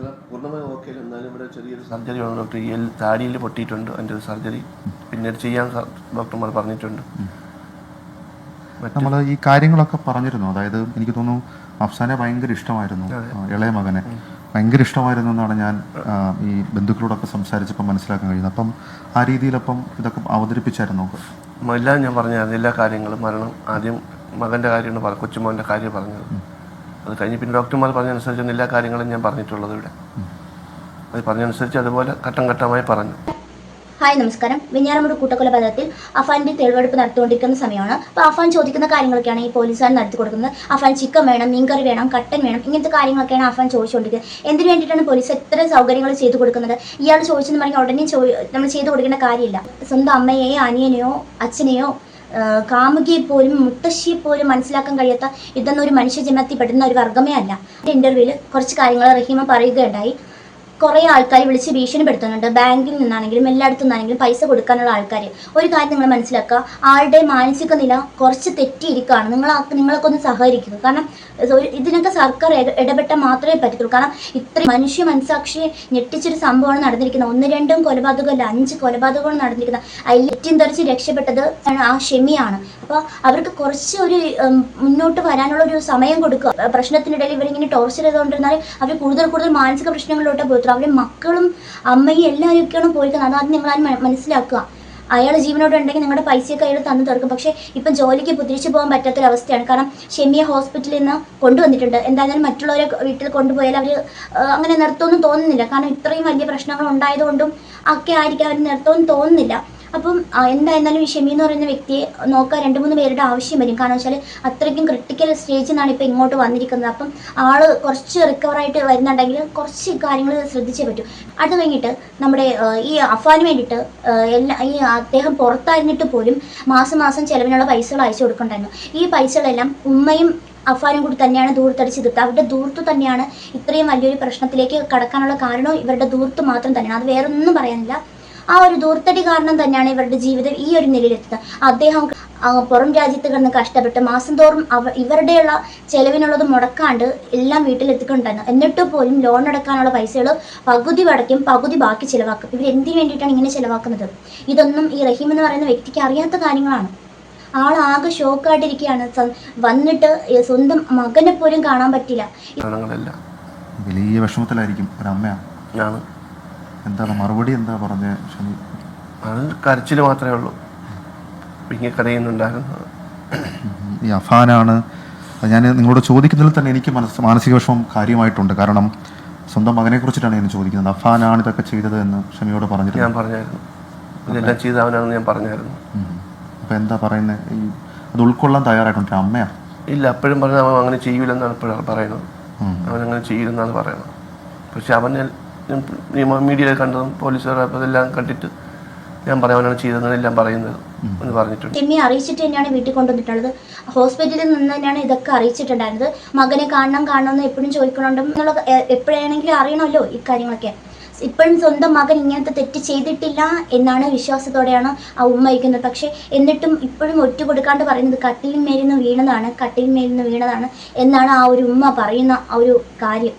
അത്ര പൂർണമായി ഓക്കെ എന്നാലും ഇവിടെ ചെറിയൊരു സർജറി വേണം ഡോക്ടർ ഈ താടിയിൽ പൊട്ടിയിട്ടുണ്ട്. അതിന്റെ ഒരു സർജറി പിന്നീട് ചെയ്യാൻ ഡോക്ടർമാർ പറഞ്ഞിട്ടുണ്ട്. നമ്മൾ ഈ കാര്യങ്ങളൊക്കെ പറഞ്ഞിരുന്നു. അതായത് എനിക്ക് തോന്നുന്നു അഫ്സാനെ ഭയങ്കര ഇഷ്ടമായിരുന്നു ഇളയ മകനെ. ഭയങ്കര ഇഷ്ടമായിരുന്നു എന്നാണ് ഞാൻ ഈ ബന്ധുക്കളോടൊക്കെ സംസാരിച്ചപ്പോൾ മനസ്സിലാക്കാൻ കഴിയുന്നത്. അപ്പം ആ രീതിയിലപ്പം ഇതൊക്കെ അവതരിപ്പിച്ചായിരുന്നു നമുക്ക് എല്ലാം ഞാൻ പറഞ്ഞായിരുന്നു എല്ലാ കാര്യങ്ങളും മരണം ആദ്യം മകന്റെ കാര്യമാണ് കൊച്ചുമോന്റെ കാര്യം പറഞ്ഞത്. അത് കഴിഞ്ഞ് പിന്നെ ഡോക്ടർമാർ പറഞ്ഞനുസരിച്ച് എല്ലാ കാര്യങ്ങളും ഞാൻ പറഞ്ഞിട്ടുള്ളത് ഇവിടെ. അത് പറഞ്ഞനുസരിച്ച് അതുപോലെ ഘട്ടം ഘട്ടമായി പറഞ്ഞു. ഹായ് നമസ്കാരം. വെഞ്ഞാറമൂട് കൂട്ടക്കൊലപാതകത്തിൽ അഫാന്റെ തെളിവെടുപ്പ് നടത്തിക്കൊണ്ടിരിക്കുന്ന സമയമാണ്. അപ്പോൾ അഫാൻ ചോദിക്കുന്ന കാര്യങ്ങളൊക്കെയാണ് ഈ പോലീസുകാർ നടത്തി കൊടുക്കുന്നത്. അഫാൻ ചിക്കൻ വേണം മീൻകറി വേണം കട്ടൻ വേണം ഇങ്ങനത്തെ കാര്യങ്ങളൊക്കെയാണ് അഫാൻ ചോദിച്ചുകൊണ്ടിരിക്കുന്നത് എന്തിനു വേണ്ടിയിട്ടാണ് പോലീസ് എത്ര സൗകര്യങ്ങൾ ചെയ്തു കൊടുക്കുന്നത്? ഇയാൾ ചോദിച്ചെന്ന് പറഞ്ഞാൽ ഉടനെ നമ്മൾ ചെയ്തു കൊടുക്കേണ്ട കാര്യമില്ല. സ്വന്തം അമ്മയെയോ അനിയനെയോ അച്ഛനെയോ കാമുകിയെ പോലും മുത്തശ്ശിയെ പോലും മനസ്സിലാക്കാൻ കഴിയാത്ത ഇതൊന്നും ഒരു മനുഷ്യ ജന്മത്തിൽ പെടുന്ന ഒരു വർഗമേ അല്ല. ഇന്റർവ്യൂവിൽ കുറച്ച് കാര്യങ്ങൾ റഹീമ പറയുകയുണ്ടായി. കുറേ ആൾക്കാർ വിളിച്ച് ഭീഷണിപ്പെടുത്തുന്നുണ്ട്. ബാങ്കിൽ നിന്നാണെങ്കിലും എല്ലായിടത്തു നിന്നാണെങ്കിലും പൈസ കൊടുക്കാനുള്ള ആൾക്കാർ ഒരു കാര്യം നിങ്ങൾ മനസ്സിലാക്കുക. ആളുടെ മാനസിക നില കുറച്ച് തെറ്റിയിരിക്കുകയാണ് നിങ്ങൾ നിങ്ങളൊക്കെ ഒന്ന് സഹകരിക്കുക. കാരണം ഇതിനൊക്കെ സർക്കാർ ഇടപെട്ട മാത്രമേ പറ്റത്തുള്ളൂ. കാരണം ഇത്രയും മനുഷ്യ മനസാക്ഷിയെ ഞെട്ടിച്ചൊരു സംഭവമാണ് നടന്നിരിക്കുന്നത്. ഒന്ന് രണ്ടും കൊലപാതകമല്ല അഞ്ച് കൊലപാതകങ്ങൾ നടന്നിരിക്കുന്നത്. അതിൽ ഏറ്റവും തെറിച്ച് രക്ഷപ്പെട്ടത് ആ ഷെമിയാണ്. അപ്പോൾ അവർക്ക് കുറച്ച് ഒരു മുന്നോട്ട് വരാനുള്ള ഒരു സമയം കൊടുക്കുക. പ്രശ്നത്തിനിടയിൽ ഇവരിങ്ങനെ ടോർച്ചർ ചെയ്തുകൊണ്ടിരുന്നാൽ അവർ കൂടുതൽ കൂടുതൽ മാനസിക പ്രശ്നങ്ങളിലോട്ട് പോയിട്ടുള്ളൂ അവരുടെ മക്കളും അമ്മയും എല്ലാവരും ഒക്കെയാണ് പോയിരിക്കുന്നത് അതാദ്യം നിങ്ങൾ മനസ്സിലാക്കുക. അയാൾ ജീവനോട് ഉണ്ടെങ്കിൽ നിങ്ങളുടെ പൈസയൊക്കെ അയാൾ തന്നു തീർക്കും. പക്ഷേ ഇപ്പം ജോലിക്ക് പുതിരിച്ചു പോകാൻ പറ്റാത്തൊരവസ്ഥയാണ്. കാരണം ഷെമിയെ ഹോസ്പിറ്റലിൽ നിന്ന് കൊണ്ടുവന്നിട്ടുണ്ട്. എന്തായാലും മറ്റുള്ളവരെ വീട്ടിൽ കൊണ്ടുപോയാൽ അവർ അങ്ങനെ നിർത്തുമെന്ന് തോന്നുന്നില്ല. കാരണം ഇത്രയും വലിയ പ്രശ്നങ്ങൾ ഉണ്ടായതുകൊണ്ടും ഒക്കെ ആയിരിക്കും അവർ നിർത്തുമെന്ന് തോന്നുന്നില്ല. അപ്പം എന്തായിരുന്നാലും ഈ ഷെമി എന്ന് പറയുന്ന വ്യക്തിയെ നോക്കാൻ രണ്ട് മൂന്ന് പേരുടെ ആവശ്യം വരും കാരണം വെച്ചാൽ അത്രയ്ക്കും ക്രിട്ടിക്കൽ സ്റ്റേജിൽ നിന്നാണ് ഇപ്പോൾ ഇങ്ങോട്ട് വന്നിരിക്കുന്നത്. അപ്പം ആൾ കുറച്ച് റിക്കവറായിട്ട് വരുന്നുണ്ടെങ്കിൽ കുറച്ച് കാര്യങ്ങൾ ശ്രദ്ധിച്ചേ പറ്റൂ. അത് കഴിഞ്ഞിട്ട് നമ്മുടെ ഈ അഫാന് വേണ്ടിയിട്ട് എല്ലാ ഈ അദ്ദേഹം പുറത്തായിരുന്നിട്ട് പോലും മാസം മാസം ചിലവിനുള്ള പൈസകൾ അയച്ചു കൊടുക്കണ്ടായിരുന്നു. ഈ പൈസകളെല്ലാം ഉമ്മയും അഫാനും കൂടി തന്നെയാണ് ദൂർത്തടിച്ച് തീർത്തത്. അവരുടെ ദൂർത്ത് തന്നെയാണ് ഇത്രയും വലിയൊരു പ്രശ്നത്തിലേക്ക് കടക്കാനുള്ള കാരണം ഇവരുടെ ദൂർത്ത് മാത്രം തന്നെയാണ്. അത് വേറൊന്നും പറയാനില്ല. ആ ഒരു ദൂർത്തടി കാരണം തന്നെയാണ് ഇവരുടെ ജീവിതം ഈ ഒരു നിലയിലെത്തുന്നത് അദ്ദേഹം പുറം രാജ്യത്ത് കിടന്ന് കഷ്ടപ്പെട്ട് മാസം തോറും അവ ഇവരുടെയുള്ള ചെലവിനുള്ളത് മുടക്കാണ്ട് എല്ലാം വീട്ടിലെത്തിക്കൊണ്ടായിരുന്നു എന്നിട്ട് പോലും ലോൺ അടക്കാനുള്ള പൈസകൾ പകുതി അടയ്ക്കും പകുതി ബാക്കി ചിലവാക്കും. ഇവർ എന്തിനു വേണ്ടിയിട്ടാണ് ഇങ്ങനെ ചിലവാക്കുന്നത്? ഇതൊന്നും ഈ റഹീം എന്ന് പറയുന്ന വ്യക്തിക്ക് അറിയാത്ത കാര്യങ്ങളാണ്. ആൾ ആകെ ഷോക്കായിട്ടിരിക്കുകയാണ് ആയിട്ടിരിക്കുകയാണ്. വന്നിട്ട് സ്വന്തം മകനെ പോലും കാണാൻ പറ്റില്ല. വലിയ വിഷമത്തിലായിരിക്കും ഒരമ്മയാണ് എന്താണ് മറുപടി എന്താ പറഞ്ഞ ഷമി? അത് കരച്ചിൽ മാത്രമേ ഉള്ളൂ. പിന്നെ കരയുന്നുണ്ടായിരുന്നു. ഈ അഫാനാണ്. ഞാൻ നിങ്ങളോട് ചോദിക്കുന്നതിൽ തന്നെ എനിക്ക് മനസ്സ് മാനസിക വിഷമം കാര്യമായിട്ടുണ്ട്. കാരണം സ്വന്തം മകനെ കുറിച്ചിട്ടാണ് ഞാൻ ചോദിക്കുന്നത്. അഫാനാണ് ഇതൊക്കെ ചെയ്തത് എന്ന് ഷമിയോട് പറഞ്ഞിരുന്നു. ഞാൻ പറഞ്ഞായിരുന്നു. ഇതെല്ലാം ചെയ്ത അവനാണെന്ന് ഞാൻ പറഞ്ഞായിരുന്നു. അപ്പം എന്താ പറയുന്നത് ഈ അത് ഉൾക്കൊള്ളാൻ തയ്യാറായിട്ടുണ്ട്. അമ്മയാ? ഇല്ല അപ്പോഴും പറഞ്ഞു അവൻ അങ്ങനെ ചെയ്യൂലെന്നാണ് ഇപ്പോഴാണ് പറയുന്നത്. അവൻ അങ്ങനെ ചെയ്യില്ലെന്നാണ് പറയുന്നത്. പക്ഷെ അവൻ മീഡിയയിൽ കണ്ടതും പോലീസുകാർ ഇതെല്ലാം കണ്ടിട്ട് ഞാൻ പറയാനാണ് ചെയ്തതെന്ന് എല്ലാം പറയുന്നത് എന്ന് പറഞ്ഞിട്ടുണ്ട്. ടിമ്മി അറിയിച്ചിട്ട് തന്നെയാണ് വീട്ടിൽ കൊണ്ടുവന്നിട്ടുള്ളത്. ഹോസ്പിറ്റലിൽ നിന്ന് തന്നെയാണ് ഇതൊക്കെ അറിയിച്ചിട്ടുണ്ടായിരുന്നത്. മകനെ കാണണം കാണണം എന്ന് എപ്പോഴും ചോദിക്കണുണ്ട്. എന്നുള്ള എപ്പോഴാണെങ്കിലും അറിയണമല്ലോ ഇക്കാര്യങ്ങളൊക്കെ കാര്യങ്ങളൊക്കെ. ഇപ്പോഴും സ്വന്തം മകൻ ഇങ്ങനത്തെ തെറ്റ് ചെയ്തിട്ടില്ല എന്നാണ് വിശ്വാസത്തോടെയാണ് ആ ഉമ്മ ഇരിക്കുന്നത്. പക്ഷേ എന്നിട്ടും ഇപ്പോഴും ഒറ്റ കൊടുക്കാണ്ട് പറയുന്നത് കട്ടിലിന്മേലിന്ന് വീണതാണ് കട്ടിലിന്മേലിന്ന് വീണതാണ് എന്നാണ് ആ ഒരു ഉമ്മ പറയുന്ന ആ ഒരു കാര്യം.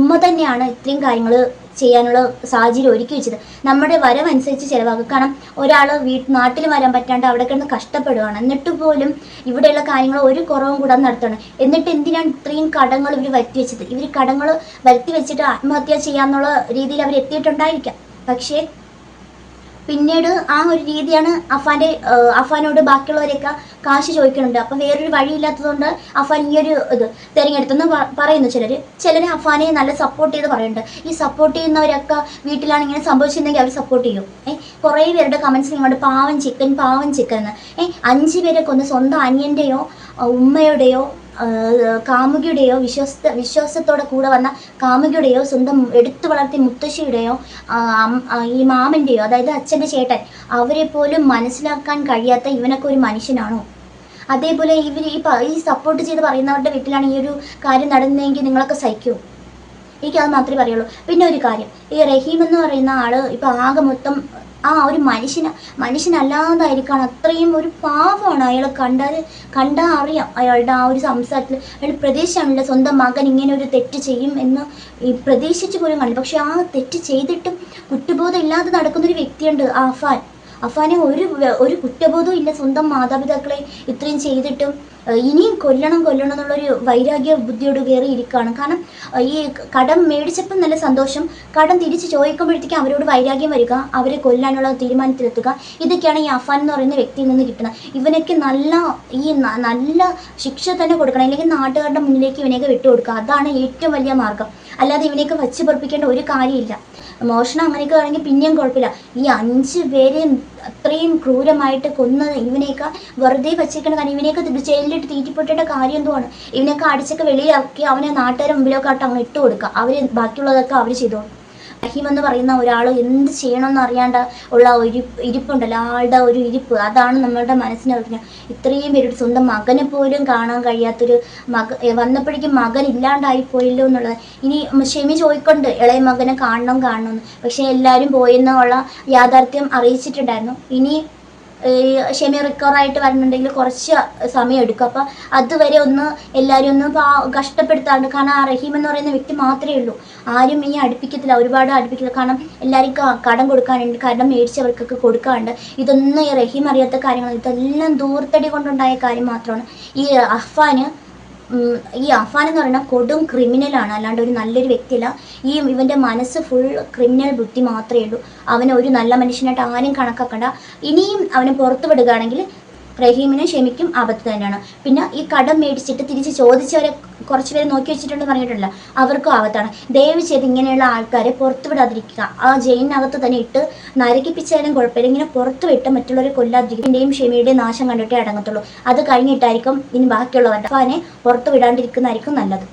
ഉമ്മ തന്നെയാണ് ഇത്രയും കാര്യങ്ങൾ ചെയ്യാനുള്ള സാഹചര്യം ഒരുക്കി വെച്ചത്. നമ്മുടെ വരവനുസരിച്ച് ചിലവാക്കുക കാരണം ഒരാൾ വീട്ട് നാട്ടിൽ വരാൻ പറ്റാണ്ട് അവിടെ കിടന്ന് കഷ്ടപ്പെടുകയാണ് എന്നിട്ട് പോലും ഇവിടെയുള്ള കാര്യങ്ങൾ ഒരു കുറവും കൂടാതെ നടത്തണം എന്നിട്ട് എന്തിനാണ് ഇത്രയും കടങ്ങൾ ഇവർ വരുത്തി വെച്ചത്? ഇവർ കടങ്ങൾ വരുത്തി വെച്ചിട്ട് ആത്മഹത്യ ചെയ്യാന്നുള്ള രീതിയിൽ അവർ എത്തിയിട്ടുണ്ടായിരിക്കാം. പക്ഷേ പിന്നീട് ആ ഒരു രീതിയാണ് അഫാന്റെ അഫാനോട് ബാക്കിയുള്ളവരെയൊക്കെ കാശ് ചോദിക്കുന്നുണ്ട്. അപ്പം വേറൊരു വഴിയില്ലാത്തതുകൊണ്ട് അഫാൻ ഈ ഒരു ഇത് തിരഞ്ഞെടുത്തെന്ന് പറയുന്നു ചിലർ ചിലർ അഫാനെ നല്ല സപ്പോർട്ട് ചെയ്ത് പറയുന്നുണ്ട്. ഈ സപ്പോർട്ട് ചെയ്യുന്നവരൊക്കെ വീട്ടിലാണ് ഇങ്ങനെ സംഭവിച്ചിരുന്നെങ്കിൽ അവർ സപ്പോർട്ട് ചെയ്യും. ഏഹ് കുറേ പേരുടെ കമൻസ് നിങ്ങളുടെ പാവൻ ചിക്കൻ പാവൻ ചിക്കൻ എന്ന്. ഏഹ് അഞ്ച് പേരെ കൊന്ന് സ്വന്തം അനിയന്റെയോ ഉമ്മയുടെയോ കാമുകിയുടെയോ വിശ്വസ്ത വിശ്വാസത്തോടെ കൂടെ വന്ന കാമുകിയുടെയോ സ്വന്തം എടുത്തു വളർത്തിയ മുത്തശ്ശിയുടെയോ ഈ മാമന്റെയോ അതായത് അച്ഛന്റെ ചേട്ടൻ അവരെ പോലും മനസ്സിലാക്കാൻ കഴിയാത്ത ഇവനൊക്കെ ഒരു മനുഷ്യനാണോ? അതേപോലെ ഇവർ ഈ ഈ സപ്പോർട്ട് ചെയ്ത് പറയുന്നവരുടെ വീട്ടിലാണ് ഈ ഒരു കാര്യം നടന്നതെങ്കിൽ നിങ്ങളൊക്കെ സഹിക്കുമോ എനിക്കത് മാത്രമേ പറയുള്ളൂ. പിന്നെ ഒരു കാര്യം ഈ റഹീം എന്ന് പറയുന്ന ആൾ ഇപ്പൊ ആകെ മൊത്തം ആ ഒരു മനുഷ്യന് മനുഷ്യനല്ലാതായിരിക്കാണ്. അത്രയും ഒരു പാവമാണ് അയാളെ കണ്ടാൽ കണ്ടാൽ അറിയാം അയാളുടെ ആ ഒരു സംസാരത്തിൽ അയാൾ പ്രതീക്ഷയാണല്ലോ സ്വന്തം മകൻ ഇങ്ങനെ ഒരു തെറ്റ് ചെയ്യും എന്ന് പ്രതീക്ഷിച്ച് പോലും കണ്ടു പക്ഷെ ആ തെറ്റ് ചെയ്തിട്ടും കുറ്റബോധം ഇല്ലാതെ നടക്കുന്നൊരു വ്യക്തിയുണ്ട് ആഫാൻ അഫാനെ ഒരു ഒരു കുറ്റബോധവും ഇല്ല സ്വന്തം മാതാപിതാക്കളെ ഇത്രയും ചെയ്തിട്ടും. ഇനിയും കൊല്ലണം കൊല്ലണം എന്നുള്ളൊരു വൈരാഗ്യ ബുദ്ധിയോട് കയറി ഇരിക്കുകയാണ് കാരണം ഈ കടം മേടിച്ചപ്പം നല്ല സന്തോഷം. കടം തിരിച്ച് ചോദിക്കുമ്പോഴത്തേക്കും അവരോട് വൈരാഗ്യം വരിക അവരെ കൊല്ലാനുള്ള തീരുമാനത്തിലെത്തുക. ഇതൊക്കെയാണ് ഈ അഫാൻ എന്ന് പറയുന്ന വ്യക്തിയിൽ നിന്ന് കിട്ടുന്നത് ഇവനൊക്കെ നല്ല ഈ നല്ല ശിക്ഷ തന്നെ കൊടുക്കണം. അല്ലെങ്കിൽ നാട്ടുകാരുടെ മുന്നിലേക്ക് ഇവനെയൊക്കെ വിട്ടുകൊടുക്കുക. അതാണ് ഏറ്റവും വലിയ മാർഗം. അല്ലാതെ ഇവനെയൊക്കെ വച്ച് പൊറപ്പിക്കേണ്ട ഒരു കാര്യമില്ല. മോഷണം അങ്ങനെയൊക്കെ ആണെങ്കിൽ പിന്നെയും കുഴപ്പമില്ല. ഈ അഞ്ച് പേരെയും അത്രയും ക്രൂരമായിട്ട് കൊന്നത് ഇവനെയൊക്കെ വെറുതെ വച്ചേക്കണ കാര്യം ഇവനെയൊക്കെ ജയിലിലിട്ട് തീറ്റിപ്പൊട്ടേണ്ട കാര്യം എന്തുവാണ്? ഇവനെയൊക്കെ അടിച്ചൊക്കെ വെളിയിലാക്കി അവനെ നാട്ടുകാരുടെ മുമ്പിലൊക്കെ ആയിട്ട് അങ്ങ് ഇട്ട് കൊടുക്കുക അവർ ബാക്കിയുള്ളതൊക്കെ അവർ ചെയ്തോളും. റഹീം എന്ന് പറയുന്ന ഒരാൾ എന്ത് ചെയ്യണം എന്ന് അറിയാണ്ട് ഉള്ള ഒരു ഇരിപ്പുണ്ടല്ലോ ആളുടെ ഒരു ഇരിപ്പ്. അതാണ് നമ്മളുടെ മനസ്സിനെ പറഞ്ഞ ഇത്രയും പേരുടെ സ്വന്തം മകനെ പോലും കാണാൻ കഴിയാത്തൊരു മക വന്നപ്പോഴേക്കും മകൻ ഇല്ലാണ്ടായി പോയല്ലോ എന്നുള്ളത്. ഇനി ക്ഷമി ചോദിക്കൊണ്ട് ഇളയ മകനെ കാണണം കാണണം പക്ഷേ എല്ലാവരും പോയെന്നുള്ള യാഥാർത്ഥ്യം അറിയിച്ചിട്ടുണ്ടായിരുന്നു. ഇനി ഈ റിക്കവർ ആയിട്ട് വരുന്നുണ്ടെങ്കിൽ കുറച്ച് സമയം എടുക്കും. അപ്പം അതുവരെ ഒന്ന് എല്ലാവരും ഒന്ന് കഷ്ടപ്പെടുത്താണ്ട് കാരണം ആ റഹീം എന്ന് പറയുന്ന വ്യക്തി മാത്രമേ ഉള്ളൂ. ആരും ഇനി അടുപ്പിക്കത്തില്ല. ഒരുപാട് അടുപ്പിക്കില്ല കാരണം എല്ലാവർക്കും കടം കൊടുക്കാനുണ്ട്. കടം മേടിച്ചവർക്കൊക്കെ കൊടുക്കാനുണ്ട് ഇതൊന്നും ഈ റഹീം അറിയാത്ത കാര്യങ്ങൾ ഇതെല്ലാം ദൂർത്തടി കൊണ്ടുണ്ടായ കാര്യം മാത്രമാണ്. ഈ അഫാന് ഉം, ഈ അഫാൻ എന്ന് പറയുന്ന കൊടും ക്രിമിനലാണ് അല്ലാണ്ട് ഒരു നല്ലൊരു വ്യക്തിയല്ല. ഈ ഇവന്റെ മനസ്സ് ഫുൾ ക്രിമിനൽ ബുദ്ധി മാത്രമേ ഉള്ളൂ. അവനെ ഒരു നല്ല മനുഷ്യനായിട്ട് ആരും കണക്കാക്കണ്ട. ഇനിയും അവനെ പുറത്തു വിടുകയാണെങ്കിൽ റഹീമിനും ക്ഷമിക്കും ആപത്ത് തന്നെയാണ്. പിന്നെ ഈ കടം മേടിച്ചിട്ട് തിരിച്ച് ചോദിച്ചവരെ കുറച്ച് പേര് നോക്കി വെച്ചിട്ടുണ്ട് പറഞ്ഞിട്ടില്ല അവർക്കും ആപത്താണ്. ദയവ് ചെയ്ത് ഇങ്ങനെയുള്ള ആൾക്കാരെ പുറത്തുവിടാതിരിക്കുക ആ ജയിലിനകത്ത് തന്നെ ഇട്ട് നരകിപ്പിച്ചാലും കുഴപ്പമില്ല. ഇങ്ങനെ പുറത്തു വിട്ട് മറ്റുള്ളവരെ കൊല്ലാതിരിക്കുന്നതിന്റെയും ക്ഷമയുടെയും നാശം കണ്ടിട്ടേ അടങ്ങത്തുള്ളൂ. അത് കഴിഞ്ഞിട്ടായിരിക്കും ഇനി ബാക്കിയുള്ളവരുടെ അപ്പം പുറത്തു വിടാണ്ടിരിക്കുന്നതായിരിക്കും നല്ലത്.